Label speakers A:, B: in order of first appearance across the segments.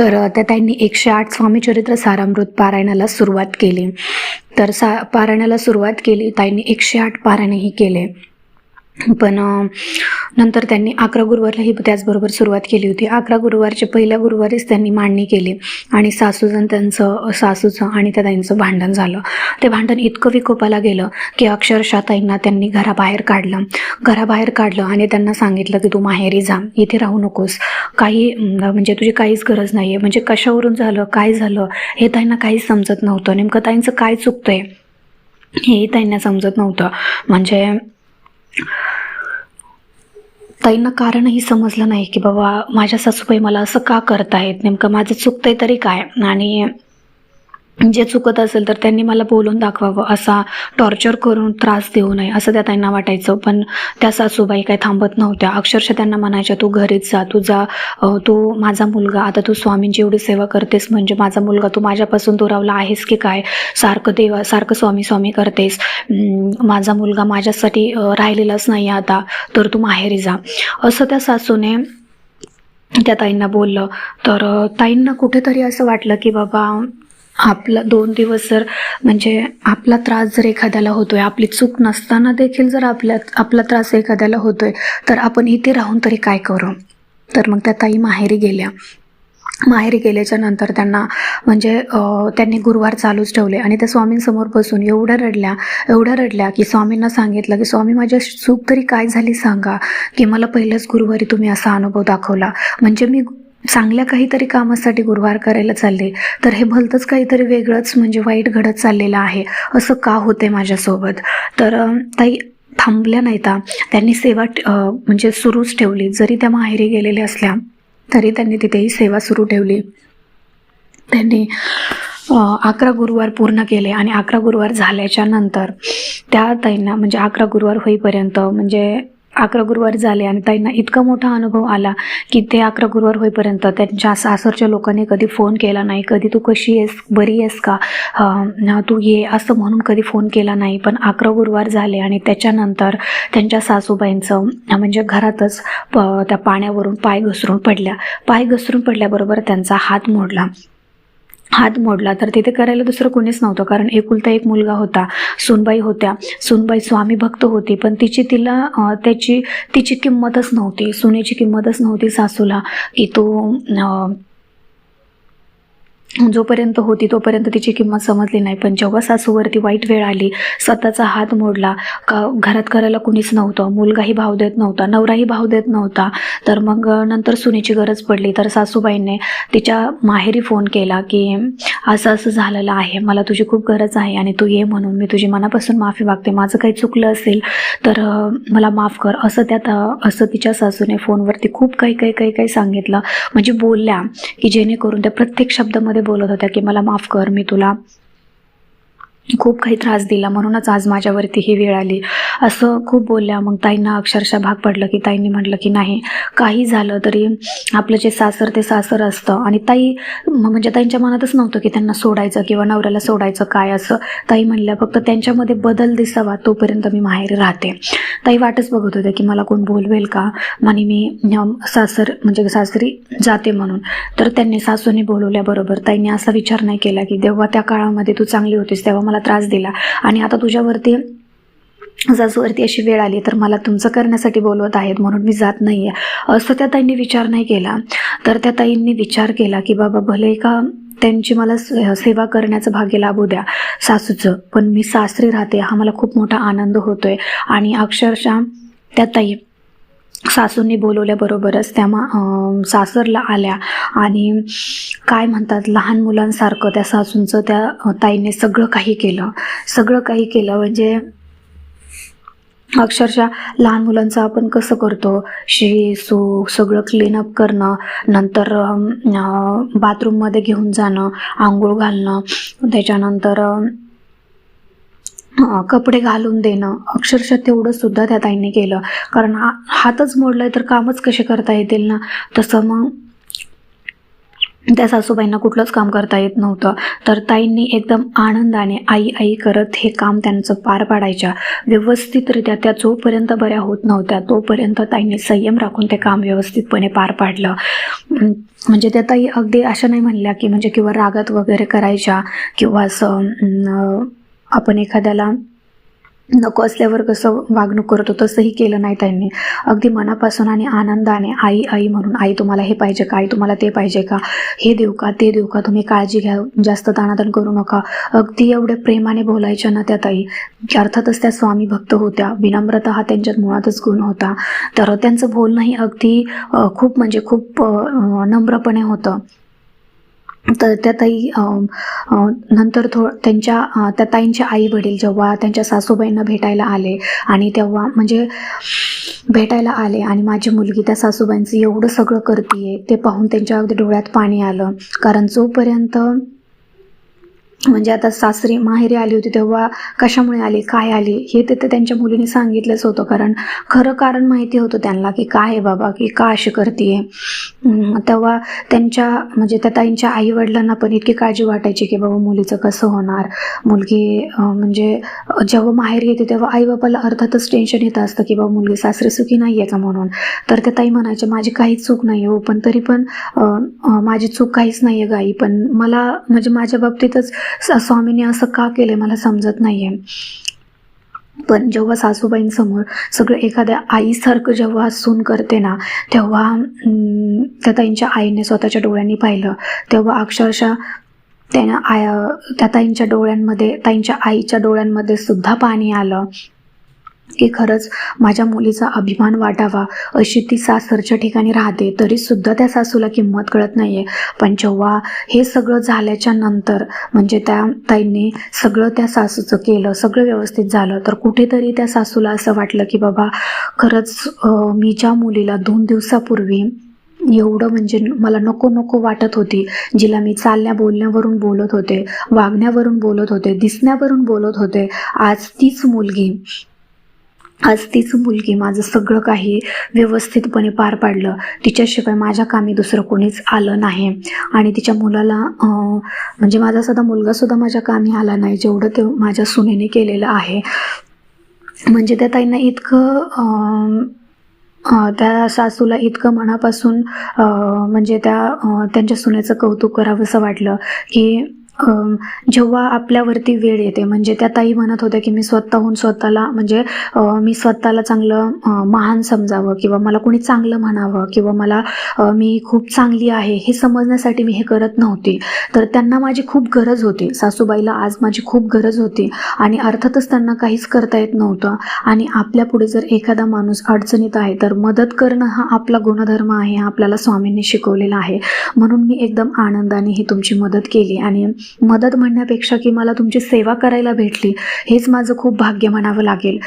A: तर त्या त्यांनी एकशे आठ स्वामीचरित्र सारामृत पारायणाला सुरुवात केली. तर सा पारायणाला सुरुवात केली ताईंनी एकशे आठ पारायणही केले. पण नंतर त्यांनी अकरा गुरुवारलाही त्याचबरोबर सुरुवात केली होती. अकरा गुरुवारच्या पहिल्या गुरुवारीच त्यांनी मांडणी केली आणि सासूजन त्यांचं सासूचं आणि त्या ताईंचं भांडण झालं. ते भांडण इतकं विकोपाला गेलं की अक्षरशः ताईंना त्यांनी घराबाहेर काढलं. घराबाहेर काढलं आणि त्यांना सांगितलं की तू माहेरी जा इथे राहू नकोस. काही म्हणजे तुझी काहीच गरज नाही आहे म्हणजे कशावरून झालं काय झालं हे ताईंना काहीच समजत नव्हतं. नेमकं ताईंचं काय चुकतं आहे हेही ताईंना समजत नव्हतं. म्हणजे ताईंना कारणही समजलं नाही की बाबा माझ्या सासूबाई मला असं का करतायत? नेमकं माझं चुकतंय तरी काय? आणि जे चुकत असेल तर त्यांनी मला बोलून दाखवावं. असा टॉर्चर करून त्रास देऊ नये असं त्या ताईंना वाटायचं. पण त्या सासूबाई काही थांबत नव्हत्या. अक्षरशः त्यांना म्हणायच्या तू घरीच जा. तू जा. तू माझा मुलगा. आता तू स्वामींची एवढी सेवा करतेस म्हणजे माझा मुलगा तू माझ्यापासून दुरावला आहेस की काय? सारखं देवा सारखं स्वामी स्वामी करतेस. माझा मुलगा माझ्यासाठी राहिलेलाच नाही आहे आता. तर तू माहेरी जा. असं त्या सासूने त्या ताईंना बोललं. तर ताईंना कुठेतरी असं वाटलं की बाबा आपला दोन दिवस जर म्हणजे आपला त्रास जर एखाद्याला होतोय आपली चूक नसताना देखील जर आपल्या आपला त्रास एखाद्याला होतोय तर आपण इथे राहून तरी काय करू? तर मग त्या ताई माहेरी गेल्या. माहेरी गेल्याच्यानंतर त्यांना म्हणजे त्यांनी गुरुवार चालूच ठेवले आणि त्या स्वामींसमोर बसून एवढ्या रडल्या एवढ्या रडल्या की स्वामींना सांगितलं की स्वामी माझ्या चूक तरी काय झाली सांगा की मला पहिल्याच गुरुवारी तुम्ही असा अनुभव दाखवला. म्हणजे मी चांगल्या काहीतरी कामासाठी गुरुवार करायला चालले. तर हे भलतंच काहीतरी वेगळंच म्हणजे वाईट घडत चाललेलं आहे असं का होते माझ्यासोबत? तर ताई थांबल्या नाहीता त्यांनी सेवा म्हणजे सुरूच ठेवली. जरी त्या माहेरी गेलेल्या असल्या तरी त्यांनी तिथेही सेवा सुरू ठेवली. त्यांनी अकरा गुरुवार पूर्ण केले आणि अकरा गुरुवार झाल्याच्यानंतर त्या ताईंना म्हणजे अकरा गुरुवार होईपर्यंत म्हणजे अकरा गुरुवार झाले आणि ताईंना इतका मोठा अनुभव आला की ते अकरा गुरुवार होईपर्यंत त्यांच्या सासरच्या लोकांनी कधी फोन केला नाही कधी तू कशी आहेस बरी आहेस का? तू ये असं म्हणून कधी फोन केला नाही. पण अकरा गुरुवार झाले आणि त्याच्यानंतर त्यांच्या सासूबाईंचं म्हणजे घरातच प- त्या पाण्यावरून पाय घसरून पडल्या. पाय घसरून पडल्याबरोबर त्यांचा हात मोडला. हात मोडला तर तिथे करायला दुसरं कोणीच नव्हतं. कारण एकुलता एक मुलगा होता सुनबाई होत्या. सुनबाई स्वामी भक्त होती पण तिची तिला त्याची तिची किंमतच नव्हती. सुनेची किंमतच नव्हती सासूला. की तो जोपर्यंत होती तोपर्यंत तिची किंमत समजली नाही. पण जेव्हा सासूवरती वाईट वेळ आली स्वतःचा हात मोडला का घरात करायला कुणीच नव्हतं मुलगाही भाव देत नव्हता नवराही भाव देत नव्हता तर मग नंतर सुनेची गरज पडली. तर सासूबाईंनी तिच्या माहेरी फोन केला की असं असं झालेलं आहे. मला तुझी खूप गरज आहे आणि तू ये म्हणून. मी तुझी मनापासून माफी मागते. माझं काही चुकलं असेल तर मला माफ कर. असं त्यात असं तिच्या सासूने फोनवरती खूप काही काही काही काही सांगितलं. म्हणजे बोलल्या की जेणेकरून त्या प्रत्येक शब्दामध्ये बोलत होत्या की मला माफ कर मी तुला खूप काही त्रास दिला म्हणूनच आज माझ्यावरती ही वेळ आली. असं खूप बोलल्या. मग ताईंना अक्षरशः भाग पडलं की ताईंनी म्हटलं की नाही काही झालं तरी आपलं जे सासर ते सासर असतं. आणि ताई म्हणजे ताईंच्या मनातच नव्हतं की त्यांना सोडायचं किंवा नवऱ्याला सोडायचं काय असं. ताई म्हणल्या फक्त त्यांच्यामध्ये बदल दिसावा तोपर्यंत मी माहेर राहते. ताई वाटच बघत होत्या की मला कोण बोलवेल का? आणि मी सासर म्हणजे सासरी जाते म्हणून. तर त्यांनी सासूने बोलवल्याबरोबर ताईंनी असा विचार नाही केला की तेव्हा त्या काळामध्ये तू चांगली होतीस तेव्हा मला त्रास दिला. आणि आता तुझ्यावरती सासूवरती अशी वेळ आली तर मला तुमचं करण्यासाठी बोलवत आहेत म्हणून मी जात नाही आहे असं त्या ताईंनी विचार नाही केला. तर त्या ताईंनी विचार केला की बाबा भले का त्यांची मला से- सेवा करण्याचं भाग्य लाभू द्या सासूचं पण मी सासरी राहते हा मला खूप मोठा आनंद होतोय. आणि अक्षरशः त्या ताई सासूंनी बोलवल्याबरोबरच त्या मा सासरला आल्या आणि काय म्हणतात लहान मुलांसारखं त्या सासूंचं त्या ताईने सगळं काही केलं. सगळं काही केलं म्हणजे अक्षरशः लहान मुलांचं आपण कसं करतो? शी सू सगळं क्लीनअप करणं नंतर बाथरूममध्ये घेऊन जाणं आंघोळ घालणं त्याच्यानंतर कपडे घालून देणं. अक्षरशः तेवढं सुद्धा त्या ताईंनी केलं. कारण हातच मोडलाय तर कामच कसे करता येतील ना? तसं मग त्या सासूबाईंना कुठलंच काम करता येत नव्हतं. तर ताईंनी एकदम आनंदाने आई आई करत हे काम त्यांचं पार पाडायच्या. व्यवस्थितरित्या त्या जोपर्यंत बऱ्या होत नव्हत्या तोपर्यंत ताईंनी संयम राखून ते काम व्यवस्थितपणे पार पाडलं. म्हणजे त्या ताई अगदी अशा नाही म्हणल्या की म्हणजे किंवा रागात वगैरे करायच्या किंवा असं आपण एखाद्याला नको असल्यावर कसं वागणूक करतो तसंही केलं नाही त्यांनी. अगदी मनापासून आणि आनंदाने आई आई म्हणून आई तुम्हाला हे पाहिजे का? आई तुम्हाला ते पाहिजे का? हे देऊ का? ते देऊ का? तुम्ही काळजी घ्या जास्त ताणाताण करू नका. अगदी एवढ्या प्रेमाने बोलायच्या ना त्या ताई. अर्थातच त्या स्वामी भक्त होत्या. विनम्रता हा त्यांच्यात मुळातच गुण होता. तर त्यांचं बोलणंही अगदी खूप म्हणजे खूप नम्रपणे होतं. तर त्या ताई नंतर थो त्यांच्या त्या ताईंचे आई वडील जेव्हा त्यांच्या सासूबाईंना भेटायला आले आणि तेव्हा म्हणजे भेटायला आले आणि माझी मुलगी त्या सासूबाईंचं एवढं सगळं करते ते पाहून त्यांच्या अगदी डोळ्यात पाणी आलं. कारण जोपर्यंत म्हणजे आता सासरी माहेरी आली होती तेव्हा कशामुळे आली काय आली हे तिथे त्यांच्या मुलीने सांगितलंच होतं. कारण खरं कारण माहिती होतं त्यांना की काय आहे बाबा की का अशी करते तेव्हा त्यांच्या म्हणजे त्या ताईंच्या आई वडिलांना पण इतकी काळजी वाटायची की बाबा मुलीचं कसं होणार. मुलगी म्हणजे जेव्हा माहेर येते तेव्हा आई बाबाला अर्थातच टेन्शन येतं असतं की बाबा मुलगी सासरी सुखी नाही आहे का म्हणून. तर त्या ताई म्हणायच्या माझी काहीच चूक नाही हो पण तरी पण माझी चूक काहीच नाही आहे गाई. पण मला म्हणजे माझ्या बाबतीतच स्वामींनी असं का केलं मला समजत नाही आहे पण जेव्हा सासूबाईंसमोर सगळं एखाद्या आईसारखं जेव्हा सून करते ना तेव्हा त्या ताईंच्या आईने स्वतःच्या डोळ्यांनी पाहिलं. तेव्हा अक्षरशः त्यानं आय त्या ताईंच्या डोळ्यांमध्ये ताईंच्या आईच्या डोळ्यांमध्ये सुद्धा पाणी आलं. की खरंच माझ्या मुलीचा अभिमान वाटावा अशी ती सासरच्या ठिकाणी राहते. तरीसुद्धा त्या सासूला किंमत कळत नाही आहे पण जेव्हा हे सगळं झाल्याच्यानंतर म्हणजे त्या ताईंनी सगळं त्या सासूचं केलं सगळं व्यवस्थित झालं तर कुठेतरी त्या सासूला असं वाटलं की बाबा खरंच मी ज्या मुलीला दोन दिवसापूर्वी एवढं म्हणजे मला नको नको वाटत होती जिला मी चालण्या बोलण्यावरून बोलत होते वागण्यावरून बोलत होते दिसण्यावरून बोलत होते आज तीच मुलगी आज तीच मुलगी माझं सगळं काही व्यवस्थितपणे पार पाडलं. तिच्याशिवाय माझ्या कामी दुसरं कोणीच आलं नाही. आणि तिच्या मुलाला म्हणजे माझा सुद्धा मुलगासुद्धा माझ्या कामी आला नाही जेवढं ते माझ्या सुनेने केलेलं आहे. म्हणजे त्या ताईंना इतकं त्या सासूला इतकं मनापासून म्हणजे त्या त्यांच्या सुनेचं कौतुक करावंसं वाटलं की जेव्हा आपल्यावरती वेळ येते म्हणजे त्या ताई म्हणत होत्या की मी स्वतःहून स्वतःला म्हणजे मी स्वतःला चांगलं महान समजावं किंवा मला कोणी चांगलं म्हणावं किंवा मला मी खूप चांगली आहे हे समजण्यासाठी मी हे करत नव्हती. तर त्यांना माझी खूप गरज होती. सासूबाईला आज माझी खूप गरज होती आणि अर्थातच त्यांना काहीच करता येत नव्हतं. आणि आपल्या पुढे जर एखादा माणूस अडचणीत आहे तर मदत करणं हा आपला गुणधर्म आहे हा आपल्याला स्वामींनी शिकवलेला आहे. म्हणून मी एकदम आनंदाने ही तुमची मदत केली आणि मदत म्हणण्यापेक्षा की मला तुमची सेवा करायला भेटली हेच माझं खूप भाग्य म्हणावं लागेल.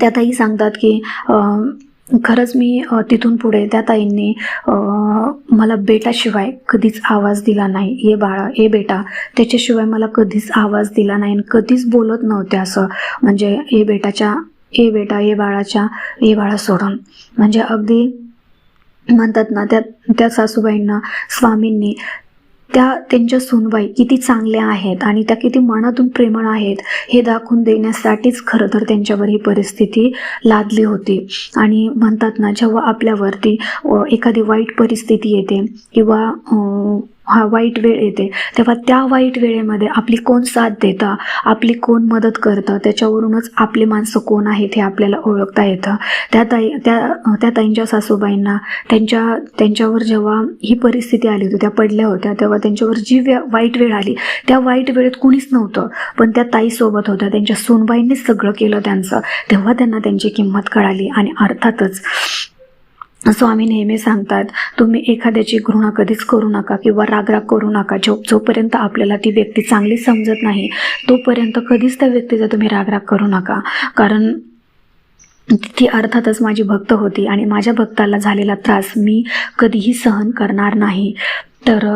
A: त्या ताई सांगतात की खरंच मी तिथून पुढे त्या ताईंनी मला बेटाशिवाय कधीच आवाज दिला नाही. ये बाळा ए बेटा त्याच्याशिवाय मला कधीच आवाज दिला नाही आणि कधीच बोलत नव्हते असं. म्हणजे ये बेटाच्या ए बेटा ये बाळाच्या ये बाळा सोडून. म्हणजे अगदी म्हणतात ना त्या त्या सासूबाईंना स्वामींनी त्या त्यांच्या सुनबाई किती चांगल्या आहेत आणि त्या किती मनातून प्रेमळ आहेत हे दाखवून देण्यासाठीच खरं तर त्यांच्यावर ही परिस्थिती लादली होती. आणि म्हणतात ना जेव्हा आपल्यावरती एखादी वाईट परिस्थिती येते किंवा हा वाईट वेळ येते. तेव्हा त्या वाईट वेळेमध्ये आपली कोण साथ देतं? आपली कोण मदत करतं? त्याच्यावरूनच आपली माणसं कोण आहेत हे आपल्याला ओळखता येतं. त्या ताई त्या त्या ताईंच्या सासूबाईंना त्यांच्या त्यांच्यावर जेव्हा ही परिस्थिती आली होती त्या पडल्या होत्या तेव्हा त्यांच्यावर जी वे वाईट वेळ आली त्या वाईट वेळेत कुणीच नव्हतं. पण त्या ताईसोबत होत्या त्यांच्या सोनबाईंनीच सगळं केलं त्यांचं. तेव्हा त्यांना त्यांची किंमत कळाली आणि अर्थातच स्वामी नेहमी सांगतात तुम्ही एखाद्याची घृणा कधीच करू नका किंवा रागराग करू नका. जो जोपर्यंत आपल्याला ती व्यक्ती चांगली समजत नाही तोपर्यंत कधीच त्या व्यक्तीचा तुम्ही रागराग करू नका. कारण ती अर्थातच माझी भक्त होती आणि माझ्या भक्ताला झालेला त्रास मी कधीही सहन करणार नाही. तर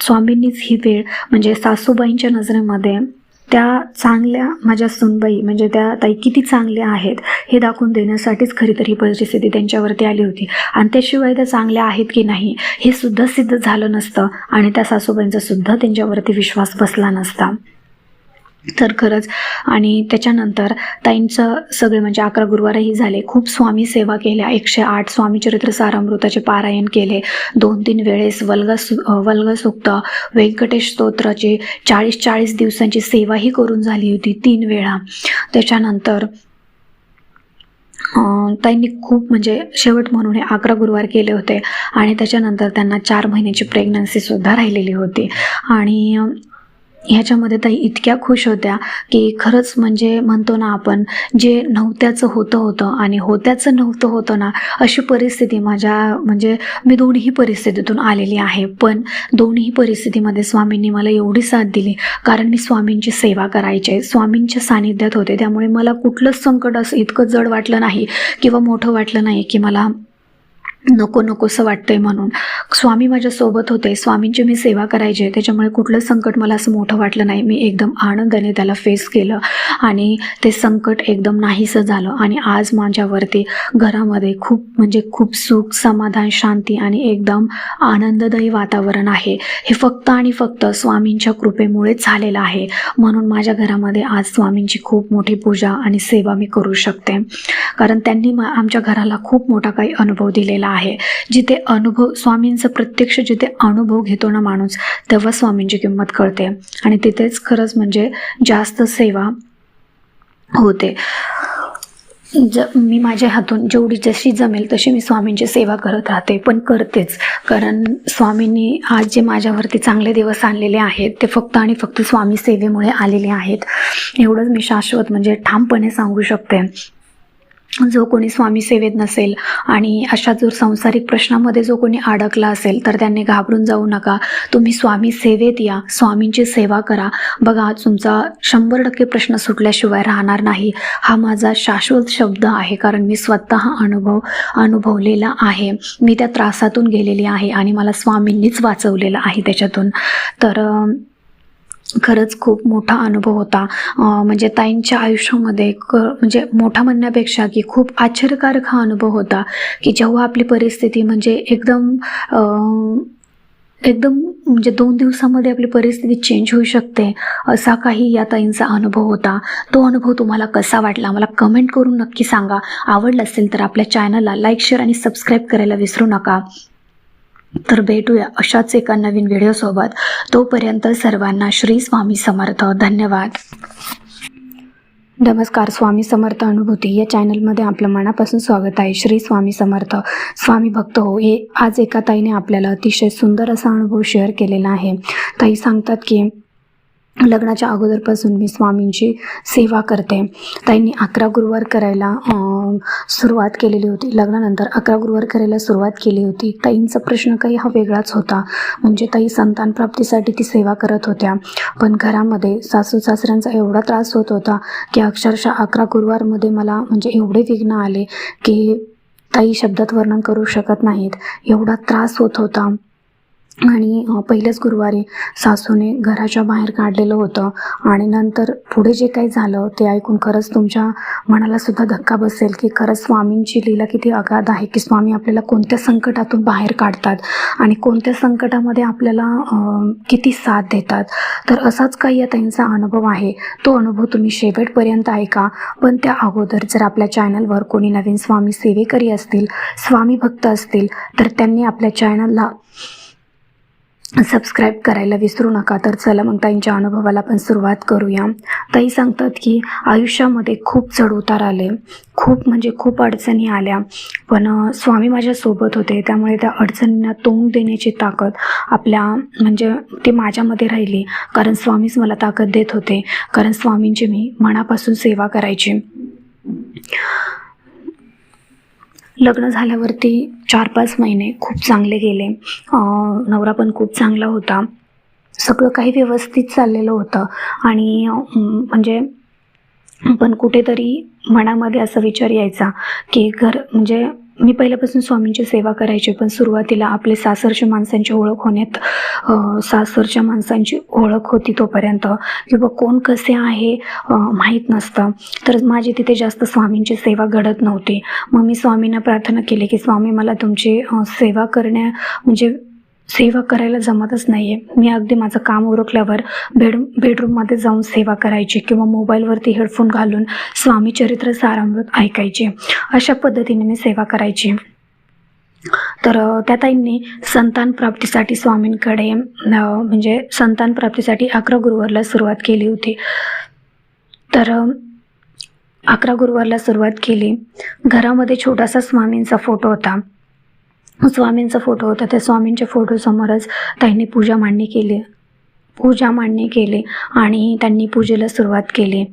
A: स्वामींनीच ही वेळ म्हणजे सासूबाईंच्या नजरेमध्ये त्या चांगल्या माझ्या सुनबाई म्हणजे त्या ताई किती चांगल्या आहेत हे दाखवून देण्यासाठीच खरी तर ही परिस्थिती त्यांच्यावरती आली होती. आणि त्याशिवाय त्या चांगल्या आहेत की नाही हे सुद्धा सिद्ध झालं नसतं आणि त्या सासूबाईंचा सुद्धा त्यांच्यावरती विश्वास बसला नसता. तर खरंच. आणि त्याच्यानंतर ताईंचं सगळे म्हणजे अकरा गुरुवारही झाले. खूप स्वामी सेवा केल्या. एकशे आठ स्वामी चरित्र सारामृताचे पारायण केले. दोन तीन वेळेस वल्ग वल्गसुक्त वल्ग सुक्त व्यंकटेश स्तोत्राचे चाळीस चाळीस दिवसांची सेवाही करून झाली होती तीन वेळा. त्याच्यानंतर त्यांनी ताईंनी खूप म्हणजे शेवट म्हणून हे अकरा गुरुवार केले होते. आणि त्याच्यानंतर त्यांना चार महिन्याची प्रेग्नन्सीसुद्धा राहिलेली होती. आणि ह्याच्यामध्ये ताई इतक्या खुश होत्या की खरंच म्हणजे म्हणतो ना आपण जे नव्हत्याचं होतं होतं आणि होत्याचं नव्हतं होतं ना अशी परिस्थिती माझ्या म्हणजे मी दोन्ही परिस्थितीतून आलेली आहे. पण दोन्ही परिस्थितीमध्ये स्वामींनी मला एवढी साथ दिली कारण मी स्वामींची सेवा करायचे स्वामींच्या सानिध्यात होते. त्यामुळे मला कुठलंच संकट असं इतकं जड वाटलं नाही किंवा मोठं वाटलं नाही की मला नको नकोसं वाटतंय म्हणून. स्वामी माझ्यासोबत होते. स्वामींची मी सेवा करायचे. त्याच्यामुळे कुठलं संकट मला असं मोठं वाटलं नाही. मी एकदम आनंदाने त्याला फेस केलं आणि ते संकट एकदम नाहीसं झालं. आणि आज माझ्यावरती घरामध्ये खूप म्हणजे खूप सुख समाधान शांती आणि एकदम आनंददायी वातावरण आहे. हे फक्त आणि फक्त स्वामींच्या कृपेमुळेच झालेलं आहे. म्हणून माझ्या घरामध्ये आज स्वामींची खूप मोठी पूजा आणि सेवा मी करू शकते. कारण त्यांनी आमच्या घराला खूप मोठा काही अनुभव दिलेला आहे. जिथे अनुभव स्वामींचं प्रत्यक्ष जिथे अनुभव घेतो ना माणूस तेव्हा स्वामींची किंमत कळते. आणि तिथेच खरंच म्हणजे जास्त सेवा होते. ज मी माझ्या हातून जेवढी जशी जमेल तशी मी स्वामींची सेवा करत राहते पण करतेच. कारण स्वामींनी आज जे माझ्यावरती चांगले दिवस आणलेले आहेत ते फक्त आणि फक्त स्वामी सेवेमुळे आलेले आहेत. एवढंच मी शाश्वत म्हणजे ठामपणे सांगू शकते. जो कोणी स्वामी सेवेत नसेल आणि अशा जर सांसारिक प्रश्नामध्ये जो कोणी अडकला असेल तर त्यांनी घाबरून जाऊ नका. तुम्ही स्वामी सेवेत या. स्वामींची सेवा करा. बघा आज तुमचा शंभर टक्के प्रश्न सुटल्याशिवाय राहणार नाही. हा माझा शाश्वत शब्द आहे कारण मी स्वतः अनुभव अनुभवलेला आहे. मी त्या त्रासातून गेलेली आहे आणि मला स्वामींनीच वाचवलेलं आहे त्याच्यातून. तर खरंच खूप मोठा अनुभव होता. म्हणजे ताईंच्या आयुष्यामध्ये क म्हणजे मोठा म्हणण्यापेक्षा की खूप आश्चर्यकारक हा अनुभव होता की जेव्हा आपली परिस्थिती म्हणजे एकदम एकदम म्हणजे दोन दिवसामध्ये आपली परिस्थिती चेंज होऊ शकते असा काही या ताईंचा अनुभव होता. तो अनुभव तुम्हाला कसा वाटला? मला कमेंट करून नक्की सांगा. आवडलं असेल तर आपल्या चॅनलला लाईक शेअर आणि सबस्क्राईब करायला विसरू नका. तर भेटूया अशाच एका नवीन व्हिडिओसोबत तोपर्यंत सर्वांना श्री स्वामी समर्थ. धन्यवाद. नमस्कार स्वामी समर्थ अनुभूती. या चॅनलमध्ये आपलं मनापासून स्वागत आहे. श्री स्वामी समर्थ. स्वामी भक्त हो हे आज एका ताईने आपल्याला अतिशय सुंदर असा अनुभव शेअर केलेला आहे. ताई सांगतात की लग्नाच्या अगोदरपासून मी स्वामींची सेवा करते. ताईंनी अकरा गुरुवार करायला सुरुवात केलेली होती. लग्नानंतर अकरा गुरुवार करायला सुरुवात केली होती. ताईंचा प्रश्न काही हा वेगळाच होता. म्हणजे ताई संतान प्राप्तीसाठी ती सेवा करत होत्या. पण घरामध्ये सासू सासऱ्यांचा एवढा त्रास होत होता की अक्षरशः अकरा गुरुवारमध्ये मला म्हणजे एवढे विघ्न आले की ताई शब्दात वर्णन करू शकत नाहीत. एवढा त्रास होत होता. आणि पहिलेच पहिल्याच गुरुवारी सासूने घराच्या बाहेर काढलेलं होतं. आणि नंतर पुढे जे काही झालं ते ऐकून खरंच तुमच्या मनाला सुद्धा धक्का बसेल की खरंच स्वामींची लीला किती अगाध आहे की स्वामी आपल्याला कोणत्या संकटातून बाहेर काढतात आणि कोणत्या संकटामध्ये आपल्याला किती साथ देतात. तर असाच काही या त्यांचा अनुभव आहे. तो अनुभव तुम्ही शेवटपर्यंत ऐका. पण त्या अगोदर जर आपल्या चॅनलवर कोणी नवीन स्वामी सेवेकरी असतील स्वामी भक्त असतील तर त्यांनी आपल्या चॅनलला सबस्क्राईब करायला विसरू नका. तर चला मग ताईंच्या अनुभवाला पण सुरुवात करूया. ताई सांगतात की आयुष्यामध्ये खूप चढउतार आले. खूप म्हणजे खूप अडचणी आल्या. पण स्वामी माझ्यासोबत होते. त्यामुळे त्या अडचणींना तोंड देण्याची ताकद आपल्या म्हणजे ती माझ्यामध्ये राहिली. कारण स्वामीच मला ताकद देत होते. कारण स्वामींची मी मनापासून सेवा करायची. लग्न झाल्यावरती चार पाच महिने खूप चांगले गेले. नवरा पण खूप चांगला होता. सगळं काही व्यवस्थित चाललेलं होतं. आणि म्हणजे पण कुठेतरी मनामध्ये असा विचार यायचा की घर म्हणजे मी पहिल्यापासून स्वामींची सेवा करायची पण सुरुवातीला आपले सासरच्या माणसांची ओळख होण्यात सासरच्या माणसांची ओळख होती तोपर्यंत. किंवा कोण कसे आहे माहीत नसतं. तर माझी तिथे जास्त स्वामींची सेवा घडत नव्हती. मग मी स्वामींना प्रार्थना केली की स्वामी मला तुमची सेवा करण्या म्हणजे सेवा करायला जमतच नाही आहे मी अगदी माझं काम उरकल्यावर बेड बेडरूममध्ये जाऊन सेवा करायची किंवा मोबाईलवरती हेडफोन घालून स्वामी चरित्र सारामृत ऐकायचे. अशा पद्धतीने मी सेवा करायची. तर त्या ताईंनी संतान प्राप्तीसाठी स्वामींकडे म्हणजे संतान प्राप्तीसाठी अकरा गुरुवारला सुरुवात केली होती. तर अकरा गुरुवारला सुरुवात केली. घरामध्ये छोटासा स्वामींचा फोटो होता. स्वामींचा फोटो होता. त्या स्वामींच्या फोटोसमोरच त्यांनी पूजा मांडणी केली. पूजा मांडणी केली आणि त्यांनी पूजेला सुरुवात केली.